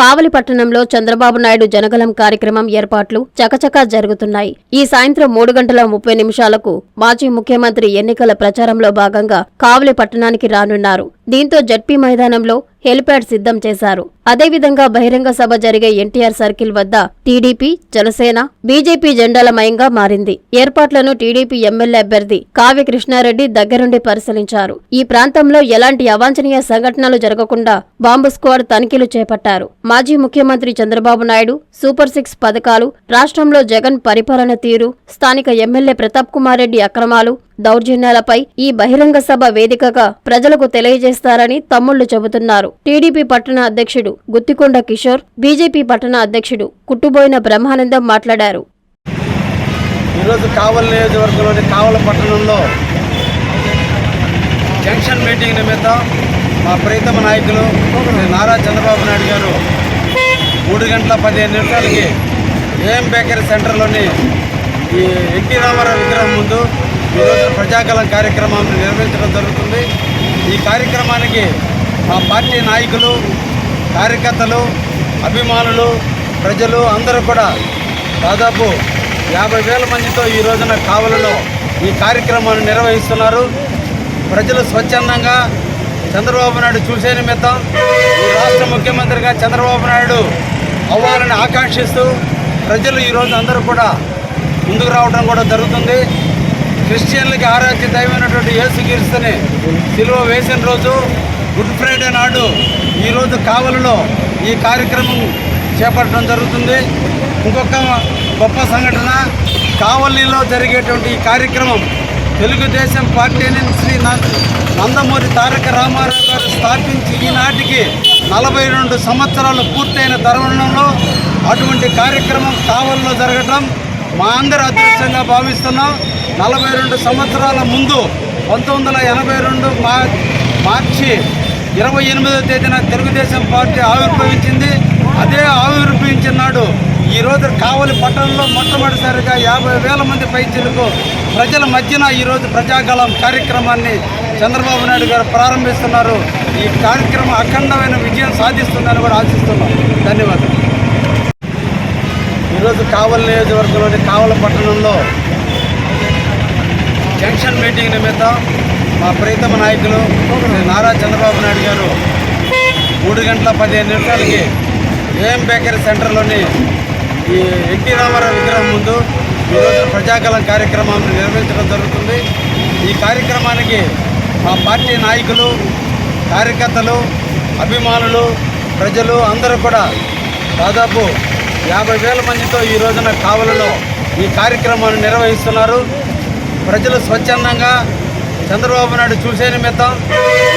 కావలి పట్టణంలో చంద్రబాబు నాయుడు జనగలం కార్యక్రమం ఏర్పాట్లు చకచకా జరుగుతున్నాయి. ఈ సాయంత్రం మూడు గంటల ముప్పై నిమిషాలకు మాజీ ముఖ్యమంత్రి ఎన్నికల ప్రచారంలో భాగంగా కావలి పట్టణానికి రానున్నారు. దీంతో జడ్పీ మైదానంలో హెలిప్యాడ్ సిద్ధం చేశారు. అదేవిధంగా బహిరంగ సభ జరిగే ఎన్టీఆర్ సర్కిల్ వద్ద టీడీపీ జనసేన బీజేపీ జెండాలమయంగా మారింది. ఏర్పాట్లను టీడీపీ ఎమ్మెల్యే అభ్యర్థి కావ్య కృష్ణారెడ్డి దగ్గరుండి పరిశీలించారు. ఈ ప్రాంతంలో ఎలాంటి అవాంఛనీయ సంఘటనలు జరగకుండా బాంబు స్క్వాడ్ తనిఖీలు చేపట్టారు. మాజీ ముఖ్యమంత్రి చంద్రబాబు నాయుడు సూపర్ సిక్స్ పథకాలు రాష్ట్రంలో జగన్ పరిపాలన తీరు స్థానిక ఎమ్మెల్యే ప్రతాప్ కుమార్ రెడ్డి అక్రమాలు దౌర్జన్యాలపై ఈ బహిరంగ సభ వేదికగా ప్రజలకు తెలియజేస్తారని తమ్ముళ్ళు చెబుతున్నారు. టీడీపీ పట్టణ అధ్యక్షుడు గుత్తికొండ కిషోర్ బీజేపీ పట్టణ అధ్యక్షుడు కుట్టుబోయిన బ్రహ్మానందం మాట్లాడారు. ఈరోజు కావల్ నియోజకవర్గంలోని కావల పట్టణంలో జంక్షన్ మీటింగ్ నిమిత్తం మా ప్రీతమ నాయకులు నారా చంద్రబాబు నాయుడు గారు మూడు గంటల పదిహేను నిమిషాలకి ఏఎం బేకరీ సెంటర్లోని ఈ ఎన్టీ రామారావు విగ్రహం ముందు ఈరోజు ప్రజాకలం కార్యక్రమాన్ని నిర్వహించడం జరుగుతుంది. ఈ కార్యక్రమానికి మా పార్టీ నాయకులు కార్యకర్తలు అభిమానులు ప్రజలు అందరూ కూడా దాదాపు యాభై వేల మందితో ఈ రోజున కావలలో ఈ కార్యక్రమాన్ని నిర్వహిస్తున్నారు. ప్రజలు స్వచ్ఛందంగా చంద్రబాబు నాయుడు చూసే నిమిత్తం ఈ రాష్ట్ర ముఖ్యమంత్రిగా చంద్రబాబు నాయుడు అవ్వాలని ఆకాంక్షిస్తూ ప్రజలు ఈరోజు అందరూ కూడా ముందుకు రావడం కూడా జరుగుతుంది. క్రిస్టియన్లకి ఆరాధ్య దైవమైనటువంటి యేసుక్రీస్తుని సిలువ వేసిన రోజు గుడ్ ఫ్రైడే నాడు ఈరోజు కావలిలో ఈ కార్యక్రమం చేపట్టడం జరుగుతుంది. ఇంకొక గొప్ప సంఘటన కావలిలో జరిగేటువంటి ఈ కార్యక్రమం తెలుగుదేశం పార్టీని శ్రీ నందమూరి తారక రామారావు గారు స్థాపించి ఈనాటికి నలభై రెండు సంవత్సరాలు పూర్తయిన తరుణంలో అటువంటి కార్యక్రమం కావలిలో జరగటం మా అందరి అదృష్టంగా భావిస్తున్నాం. నలభై రెండు సంవత్సరాల ముందు పంతొమ్మిది వందల ఎనభై రెండు మా మార్చి ఇరవై ఎనిమిదవ తేదీన తెలుగుదేశం పార్టీ ఆవిర్భవించింది. అదే ఆవిర్భవించిన నాడు ఈరోజు కావలి పట్టణంలో మొట్టమొదటిసారిగా యాభై వేల మంది పైచీలకు ప్రజల మధ్యన ఈరోజు ప్రజాగళం కార్యక్రమాన్ని చంద్రబాబు నాయుడు గారు ప్రారంభిస్తున్నారు. ఈ కార్యక్రమం అఖండమైన విజయం సాధిస్తుందని కూడా ఆశిస్తున్నాం. ధన్యవాదాలు. ఈరోజు కావలి నియోజకవర్గంలోని కావల పట్టణంలో జంక్షన్ మీటింగ్ నిమిత్తం మా ప్రీతమ నాయకులు నారా చంద్రబాబు నాయుడు గారు మూడు గంటల పదిహేను నిమిషాలకి ఏఎం బేకరీ సెంటర్లోని ఈ ఎన్టీ రామారావు విగ్రహం ముందు ఈరోజు ప్రజాకలం కార్యక్రమాన్ని నిర్వహించడం జరుగుతుంది. ఈ కార్యక్రమానికి మా పార్టీ నాయకులు కార్యకర్తలు అభిమానులు ప్రజలు అందరూ కూడా దాదాపు యాభై వేల మందితో ఈ రోజున కావలలో ఈ కార్యక్రమాన్ని నిర్వహిస్తున్నారు. ప్రజలు స్వచ్ఛందంగా చంద్రబాబు నాయుడు చూసే నిమిత్తం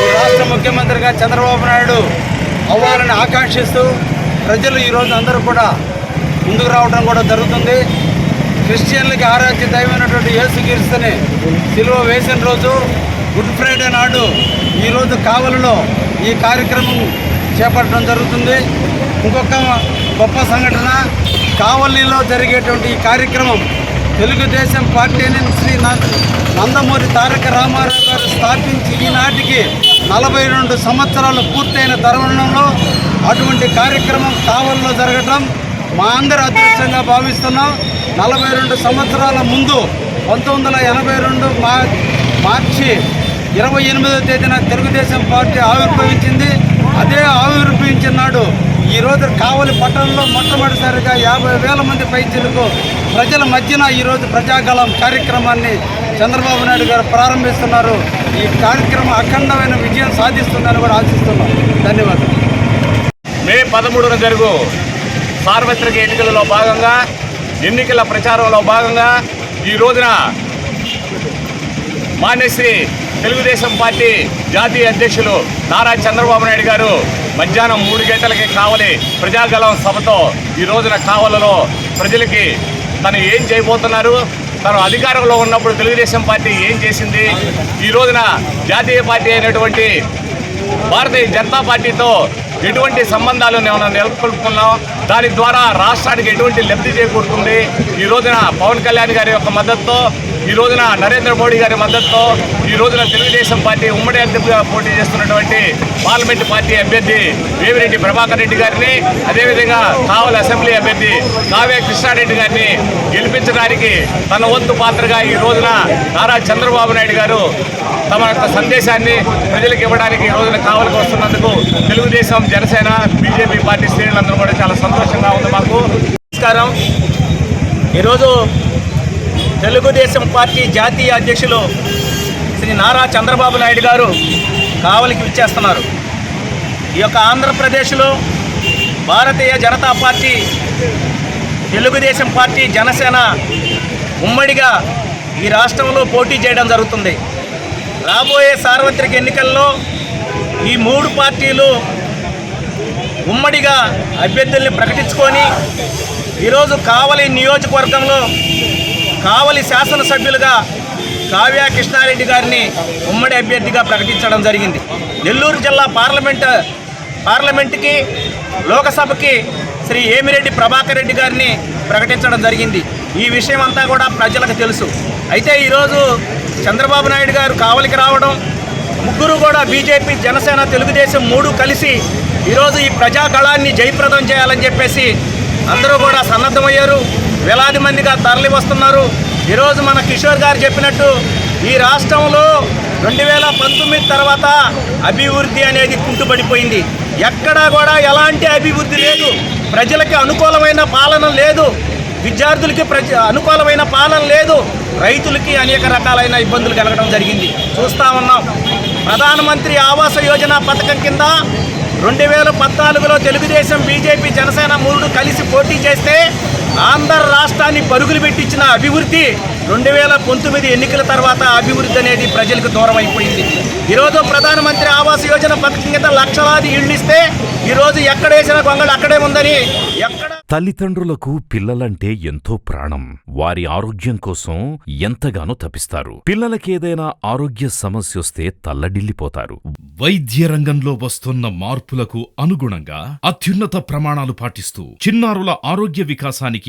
ఈ రాష్ట్ర ముఖ్యమంత్రిగా చంద్రబాబు నాయుడు అవ్వాలని ఆకాంక్షిస్తూ ప్రజలు ఈరోజు అందరూ కూడా ముందుకు రావడం కూడా జరుగుతుంది. క్రిస్టియన్లకి ఆరాధ్య దైవమైనటువంటి యేసుక్రీస్తుని సిలువ వేసిన రోజు గుడ్ ఫ్రైడే నాడు ఈరోజు కావలిలో ఈ కార్యక్రమం చేపట్టడం జరుగుతుంది. ఇంకొక గొప్ప సంఘటన కావలిలో జరిగేటువంటి ఈ కార్యక్రమం తెలుగుదేశం పార్టీని శ్రీ నందమూరి తారక రామారావు గారు స్థాపించి ఈనాటికి నలభై రెండు సంవత్సరాలు పూర్తయిన తరుణంలో అటువంటి కార్యక్రమం కావల్లో జరగటం మా అందరి అదృష్టంగా భావిస్తున్నాం. నలభై రెండు సంవత్సరాల ముందు పంతొమ్మిది వందల ఎనభై రెండు మా మార్చి ఇరవై ఎనిమిదో తేదీన తెలుగుదేశం పార్టీ ఆవిర్భవించింది. అదే ఆవిర్భవించిన నాడు ఈరోజు కావలి పట్టణంలో మొట్టమొదటిసారిగా యాభై వేల మంది పైచీలకు ప్రజల మధ్యన ఈరోజు ప్రజాగళం కార్యక్రమాన్ని చంద్రబాబు నాయుడు గారు ప్రారంభిస్తున్నారు. ఈ కార్యక్రమం అఖండమైన విజయం సాధిస్తుందని కూడా ఆశిస్తున్నాం. ధన్యవాదాలు. మే పదమూడున జరుగు సార్వత్రిక ఎన్నికలలో భాగంగా ఎన్నికల ప్రచారంలో భాగంగా ఈ రోజున మాన్యశ్రీ తెలుగుదేశం పార్టీ జాతీయ అధ్యక్షులు నారా చంద్రబాబు నాయుడు గారు మధ్యాహ్నం మూడు గంటలకి కావలి ప్రజాగలం సభతో ఈ రోజున కావలలో ప్రజలకి తను ఏం చేయబోతున్నారు? తను అధికారంలో ఉన్నప్పుడు తెలుగుదేశం పార్టీ ఏం చేసింది? ఈ రోజున జాతీయ పార్టీ అయినటువంటి భారతీయ జనతా పార్టీతో ఎటువంటి సంబంధాలు మనం నెలకొల్పుకున్నాం? దాని ద్వారా రాష్ట్రానికి ఎటువంటి లబ్ధి చేకూరుతుంది? ఈ రోజున పవన్ కళ్యాణ్ గారి యొక్క మద్దతుతో ఈ రోజున నరేంద్ర మోడీ గారి మద్దతుతో ఈ రోజున తెలుగుదేశం పార్టీ ఉమ్మడి అభ్యర్థిగా పోటీ చేస్తున్నటువంటి పార్లమెంట్ పార్టీ అభ్యర్థి వేమిరెడ్డి ప్రభాకర్ రెడ్డి గారిని అదేవిధంగా కావల అసెంబ్లీ అభ్యర్థి కావ్య కృష్ణారెడ్డి గారిని గెలిపించడానికి తన వంతు పాత్రగా ఈ రోజున నారా చంద్రబాబు నాయుడు గారు తమ యొక్క సందేశాన్ని ప్రజలకు ఇవ్వడానికి ఈ రోజున కావలకు వస్తున్నందుకు తెలుగుదేశం జనసేన బీజేపీ పార్టీ శ్రేణులందరూ కూడా చాలా సంతోషంగా ఉంది మాకు. నమస్కారం. ఈరోజు తెలుగుదేశం పార్టీ జాతీయ అధ్యక్షులు శ్రీ నారా చంద్రబాబు నాయుడు గారు కావలికి విచ్చేస్తున్నారు. ఈ యొక్క ఆంధ్రప్రదేశ్లో భారతీయ జనతా పార్టీ తెలుగుదేశం పార్టీ జనసేన ఉమ్మడిగా ఈ రాష్ట్రంలో పోటీ చేయడం జరుగుతుంది. రాబోయే సార్వత్రిక ఎన్నికల్లో ఈ మూడు పార్టీలు ఉమ్మడిగా అభ్యర్థుల్ని ప్రకటించుకొని ఈరోజు కావలి నియోజకవర్గంలో కావలి శాసనసభ్యులుగా కావ్య కృష్ణారెడ్డి గారిని ఉమ్మడి అభ్యర్థిగా ప్రకటించడం జరిగింది. నెల్లూరు జిల్లా పార్లమెంట్ పార్లమెంటుకి లోకసభకి శ్రీ ఏమిరెడ్డి ప్రభాకర్ రెడ్డి గారిని ప్రకటించడం జరిగింది. ఈ విషయం అంతా కూడా ప్రజలకు తెలుసు. అయితే ఈరోజు చంద్రబాబు నాయుడు గారు కావలికి రావడం ముగ్గురు కూడా బీజేపీ జనసేన తెలుగుదేశం మూడు కలిసి ఈరోజు ఈ ప్రజాగళాన్ని జయప్రదం చేయాలని చెప్పేసి అందరూ కూడా సన్నద్ధమయ్యారు. వేలాది మందిగా తరలి వస్తున్నారు ఈరోజు మన కిషోర్ గారు చెప్పినట్టు ఈ రాష్ట్రంలో రెండు వేల పంతొమ్మిది తర్వాత అభివృద్ధి అనేది కుంటుపడిపోయింది ఎక్కడా కూడా ఎలాంటి అభివృద్ధి లేదు. ప్రజలకి అనుకూలమైన పాలన లేదు. విద్యార్థులకి ప్రజ అనుకూలమైన పాలన లేదు. రైతులకి అనేక రకాలైన ఇబ్బందులు కలగడం జరిగింది. చూస్తూ ఉన్నాం. ప్రధానమంత్రి ఆవాస యోజన పథకం కింద రెండు వేల పద్నాలుగులో తెలుగుదేశం బీజేపీ జనసేన మూడు కలిసి పోటీ చేస్తే ఆంధ్ర రాష్ట్రాన్ని పరుగులు పెట్టించిన అభివృద్ధి రెండు వేల పంతొమ్మిది ఎన్నికల తర్వాత అభివృద్ధి అనేది ప్రజలకు దూరం అయిపోయింది ఈరోజు ప్రధానమంత్రి ఆవాస్ యోజన పథకం కింద లక్షలాది ఇళ్ళు ఇస్తే ఈరోజు ఎక్కడ వేసిన గొంగళి అక్కడే ఉందని ఎక్కడ తల్లిదండ్రులకు పిల్లలంటే ఎంతో ప్రాణం. వారి ఆరోగ్యం కోసం ఎంతగానో తపిస్తారు. పిల్లలకేదైనా ఆరోగ్య సమస్యొస్తే తల్లడిల్లిపోతారు. వైద్య రంగంలో వస్తున్న మార్పులకు అనుగుణంగా అత్యున్నత ప్రమాణాలు పాటిస్తూ చిన్నారుల ఆరోగ్య వికాసానికి